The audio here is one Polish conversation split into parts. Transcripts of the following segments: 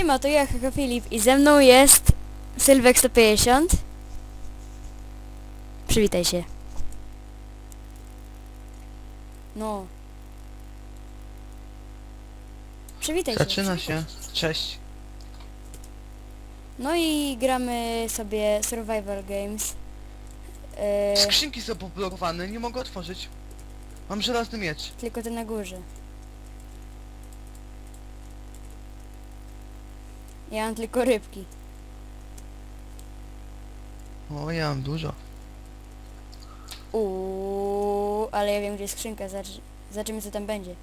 siema, to ja, Haka Filip i ze mną jest Sylwek 150. Przywitaj się. No. Przywitaj się. Zaczyna się. Cześć. No i gramy sobie Survival Games. E, Skrzynki są poblokowane, nie mogę otworzyć. Mam żelazny miecz. tylko te na górze. Ja mam tylko rybki. O, ja mam dużo. Uuu, ale ja wiem gdzie jest skrzynka, zobaczymy co tam będzie.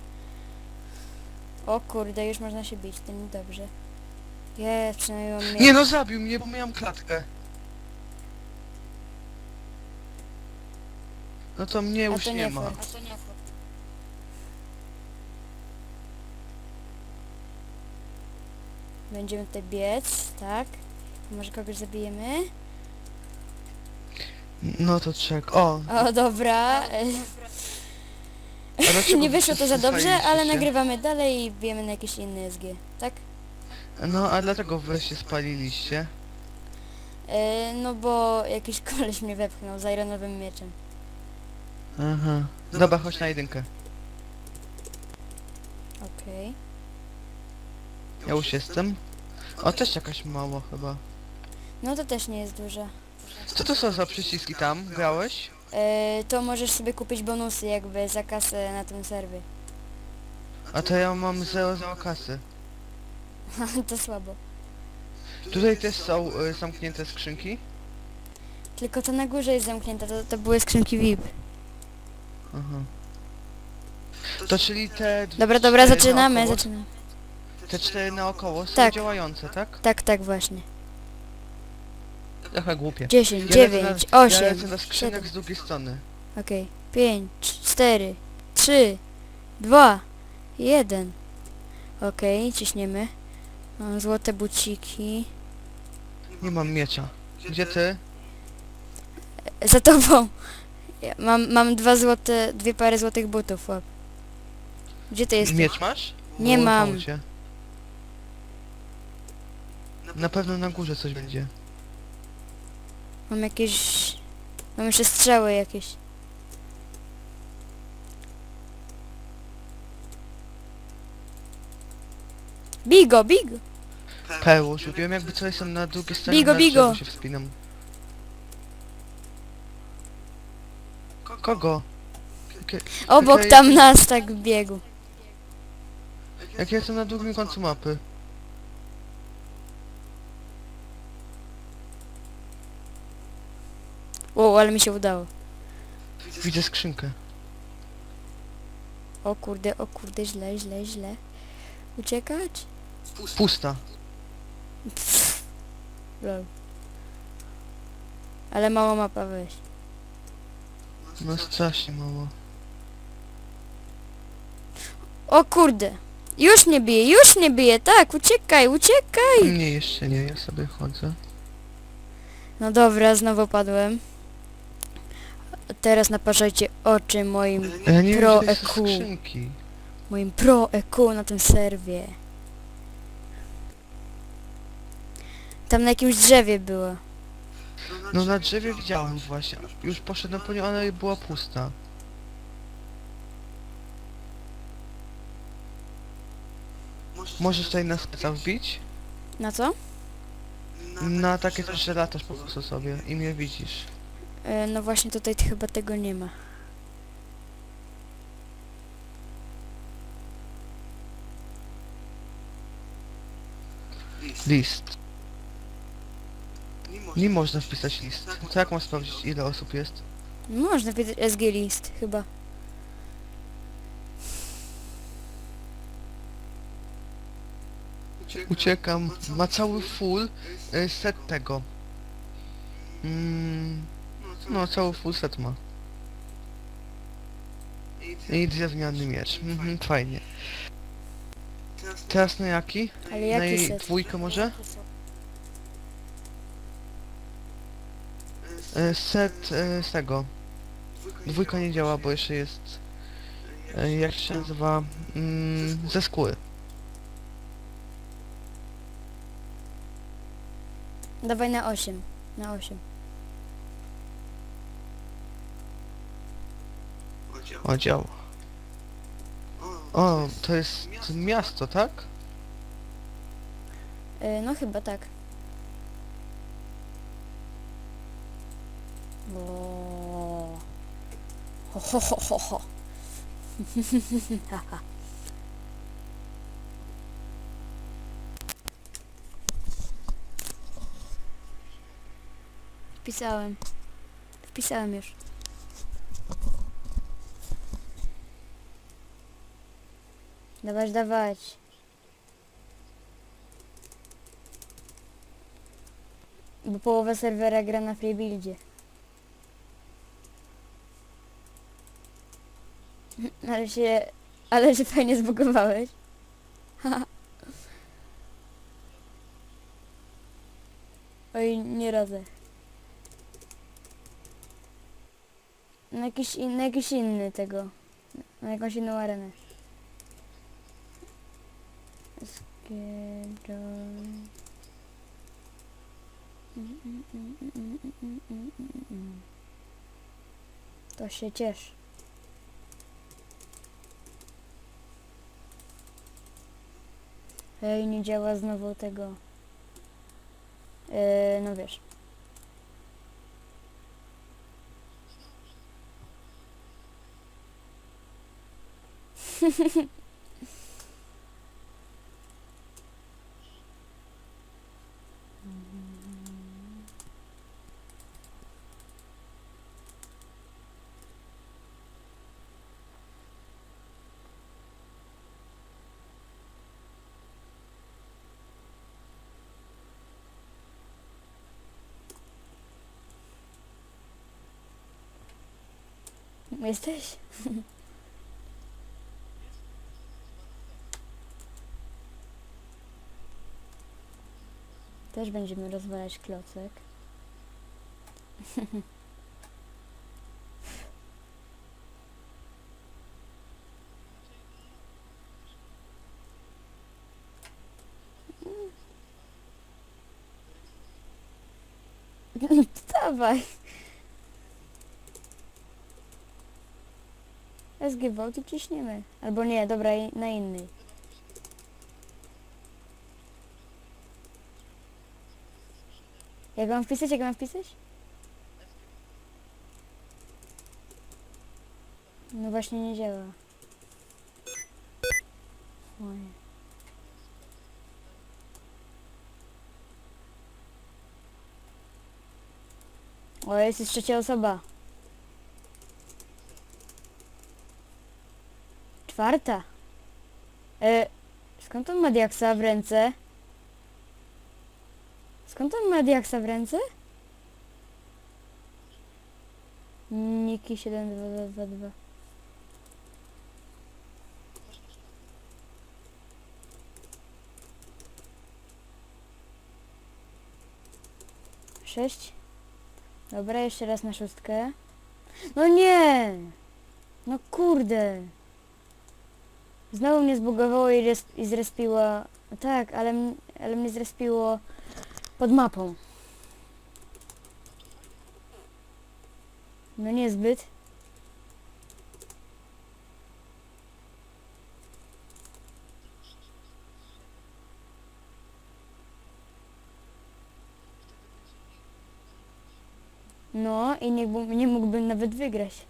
O kurde, już można się bić, to niedobrze. Jest, przynajmniej miecz. Nie no, zabił mnie, bo miałem klatkę. No to mnie A już to nie, nie ma. fair. Będziemy tutaj biec, tak? Może kogoś zabijemy? No to czek. O, O, dobra. a dlaczego Nie wyszło to za dobrze, ale się? nagrywamy dalej i bijemy na jakieś inne SG, tak? No, a dlaczego się spaliliście? E, no bo jakiś koleś mnie wepchnął z ironowym mieczem. Aha. Dobra, chodź na jedynkę. Okej. Ja już jestem. O, też jakaś mało chyba. No to też nie jest dużo. Co to są za przyciski tam? Grałeś? E, to możesz sobie kupić bonusy jakby za kasę na tym serwie. A to ja mam 0 0 kasy. to słabo. Tutaj też są y, zamknięte skrzynki. Tylko to na górze jest zamknięte, to, to były skrzynki VIP. Aha. To czyli te... Dobra, dobra, cztery zaczynamy, naokoło- zaczynamy. Te cztery naokoło są Tak. działające, tak? Tak, tak właśnie. Trochę głupie. 10, Ja lecę 9, na, 8, Ja lecę na skrzynek 7. z drugiej strony. Okej. 5, 4, 3, 2, 1. Okej, ciśniemy. Mam złote buciki. Nie mam miecza. Gdzie ty? E, Za tobą. Ja mam, mam dwa złote, dwie pary złotych butów, łap. Gdzie ty jesteś? Miecz masz? Nie Bo mam. udało cię. Na pewno na górze coś będzie. Mam jakieś... Mam jeszcze strzały jakieś. Bigo, bigo! Perło rzuciłem, jakby co jestem na drugiej stronie Bigo, na bigo. się wspinam. Kogo? Jakie- Obok tam nas tak biegł. Jak ja jestem na drugim końcu mapy. O, ale mi się udało. Widzę skrzynkę. O kurde, o kurde, źle, źle, źle. Uciekać? Pusta. Pff, lol. Ale mała mapa weź. No strasznie mało. O kurde! Już mnie bije, już mnie bije, tak, uciekaj, uciekaj! Mnie jeszcze nie, ja sobie chodzę. No dobra, znowu padłem. Teraz naparzajcie oczy moim, Ja nie wiem, Pro gdzie są EQ. skrzynki. moim pro EQ na tym serwie. Tam na jakimś drzewie było. No na drzewie widziałem właśnie. Już poszedłem po nią, ale była pusta. Możesz tutaj na speca wbić? Na co? Na takie coś, że latasz po prostu sobie i mnie widzisz. E, no właśnie tutaj chyba tego nie ma. List. Nie można wpisać list. To jak mam sprawdzić ile osób jest? Można wpisać SG list chyba. Uciekam. Ma cały full y, set tego. Mm, no cały full set ma. I drewniany miecz. Mhm, fajnie. Teraz na jaki? Ale Na jaki jej set? dwójkę może? E, Set e, z tego. Dwójka nie działa, bo jeszcze jest... e, Jak się nazywa? Mm, ze skóry. Dawaj na 8. Na 8. Oddział. O, to jest miasto, tak? Y, no chyba tak. O. Ho, ho, ho, ho. Wpisałem. Wpisałem już. Dawać, dawać. Bo połowa serwera gra na freebuildzie. Ale się... Ale się fajnie zbugowałeś. Oj, nie radzę. Na jakiś, in, na jakiś inny tego. Na jakąś inną arenę. To się ciesz. Ej, nie działa znowu tego. Yy, no wiesz. Jesteś? Też będziemy rozwalać klocek. Dawaj. SG Vault i ciśniemy. Albo nie, dobra, na innej. Jak mam wpisać, jak mam wpisać? No właśnie nie działa. Oj. O, jest już trzecia osoba. Czwarta. E, skąd on ma diaksa w ręce? Skąd on ma diaksa w ręce? Niki 7222. Sześć. Dobra, jeszcze raz na szóstkę. No nie! No kurde! Znowu mnie zbugowało i, res, i zrespiło... No tak, ale, ale mnie zrespiło pod mapą. No niezbyt. No i nie, nie mógłbym nawet wygrać.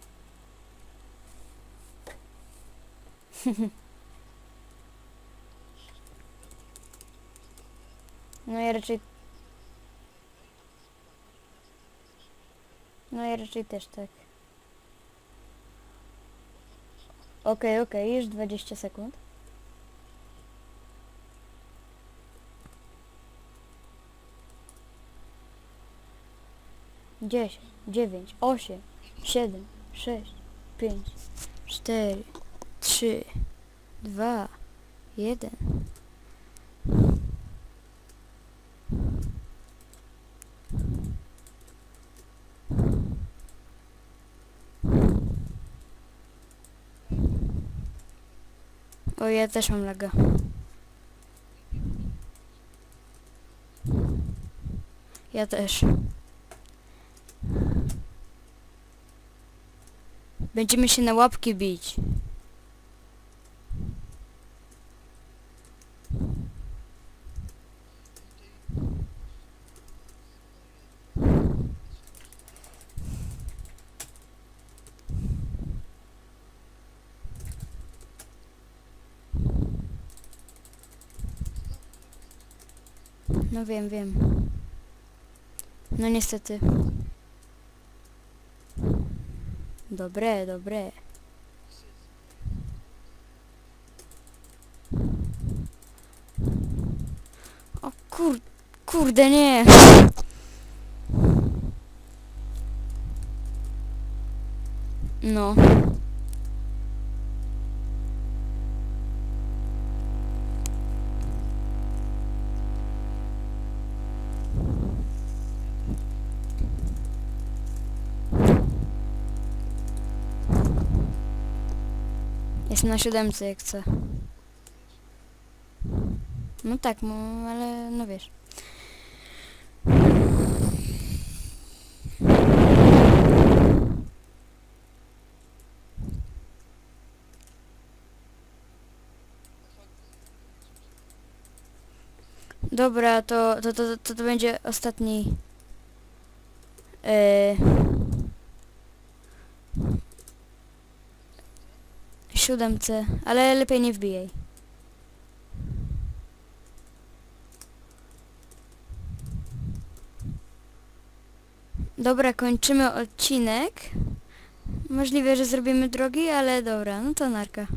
No ja raczej... No ja raczej też tak. Okej, okej, już 20 sekund. Dziesięć, dziewięć, osiem, siedem, sześć, pięć, cztery, trzy, dwa, jeden. O, ja też mam laga. Ja też. Będziemy się na łapki bić. No wiem, wiem. No niestety. Dobre, dobre. O kur... Kurde, nie. No. Jest na siódemce jak chcę. No tak, no, ale no wiesz. Dobra, to to, to, to, to będzie ostatni. Yy, siódemce, ale lepiej nie wbijaj. Dobra, kończymy odcinek. Możliwe, że zrobimy drogi, ale dobra, no to narka.